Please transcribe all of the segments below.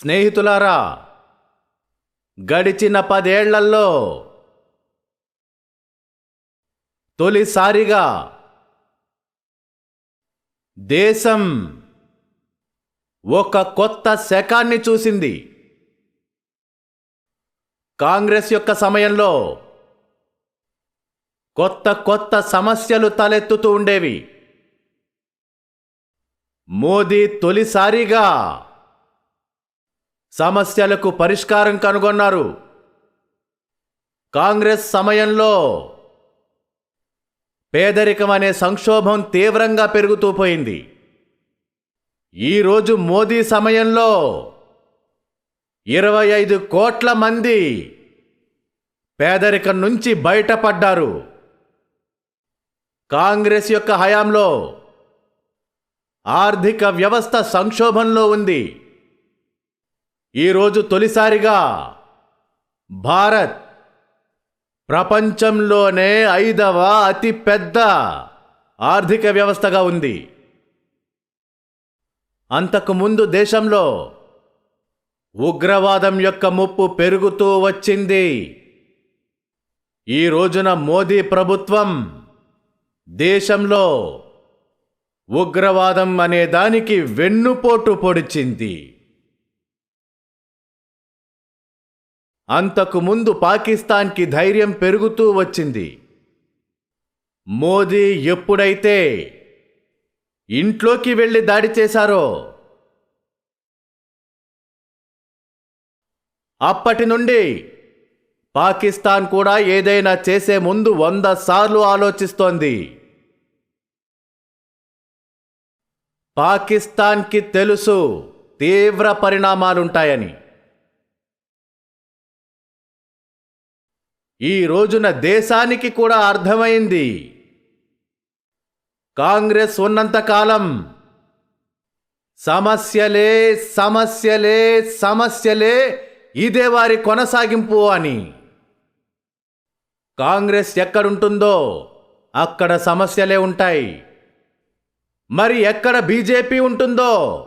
స్నేహితులారా గడిచిన పదేళ్ళలో తొలిసారిగా దేశం ఒక కొత్త శకాన్ని చూసింది. కాంగ్రెస్ యొక్క సమయంలో కొత్త కొత్త సమస్యలు తలెత్తుతూ ఉండేవి. మోదీ తొలిసారిగా సమస్యలకు పరిష్కారం కనుగొన్నారు. కాంగ్రెస్ సమయంలో పేదరికం అనే సంక్షోభం తీవ్రంగా పెరుగుతూ పోయింది. ఈరోజు మోదీ సమయంలో ఇరవై ఐదు కోట్ల మంది పేదరికం నుంచి బయటపడ్డారు. కాంగ్రెస్ యొక్క హయాంలో ఆర్థిక వ్యవస్థ సంక్షోభంలో ఉంది. ఈరోజు తొలిసారిగా భారత్ ప్రపంచంలోనే ఐదవ అతిపెద్ద ఆర్థిక వ్యవస్థగా ఉంది. అంతకుముందు దేశంలో ఉగ్రవాదం యొక్క ముప్పు పెరుగుతూ వచ్చింది. ఈ రోజున మోదీ ప్రభుత్వం దేశంలో ఉగ్రవాదం అనే దానికి వెన్నుపోటు పొడిచింది. అంతకు ముందు పాకిస్తాన్కి ధైర్యం పెరుగుతూ వచ్చింది. మోదీ ఎప్పుడైతే ఇంట్లోకి వెళ్ళి దాడి చేశారో అప్పటి నుండి పాకిస్తాన్ కూడా ఏదైనా చేసే ముందు వంద సార్లు ఆలోచిస్తోంది. పాకిస్తాన్కి తెలుసు తీవ్ర పరిణామాలుంటాయని. ఈ రోజున దేశానికి కూడా అర్థమైంది. కాంగ్రెస్ ఉన్నంతకాలం సమస్యలే సమస్యలే సమస్యలే ఇదే వారి కొనసాగింపు అని. కాంగ్రెస్ ఎక్కడుంటుందో అక్కడ సమస్యలే ఉంటాయి. మరి ఎక్కడ బీజేపీ ఉంటుందో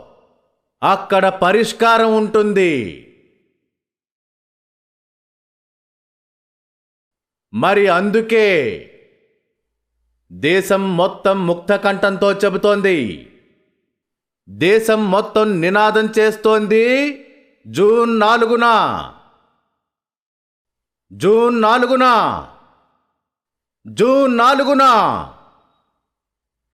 అక్కడ పరిష్కారం ఉంటుంది. మరి అందుకే దేశం మొత్తం ముక్తకంఠంతో చెబుతోంది. దేశం మొత్తం నినాదం చేస్తోంది జూన్ నాలుగున. జూన్ నాలుగున. జూన్ నాలుగున.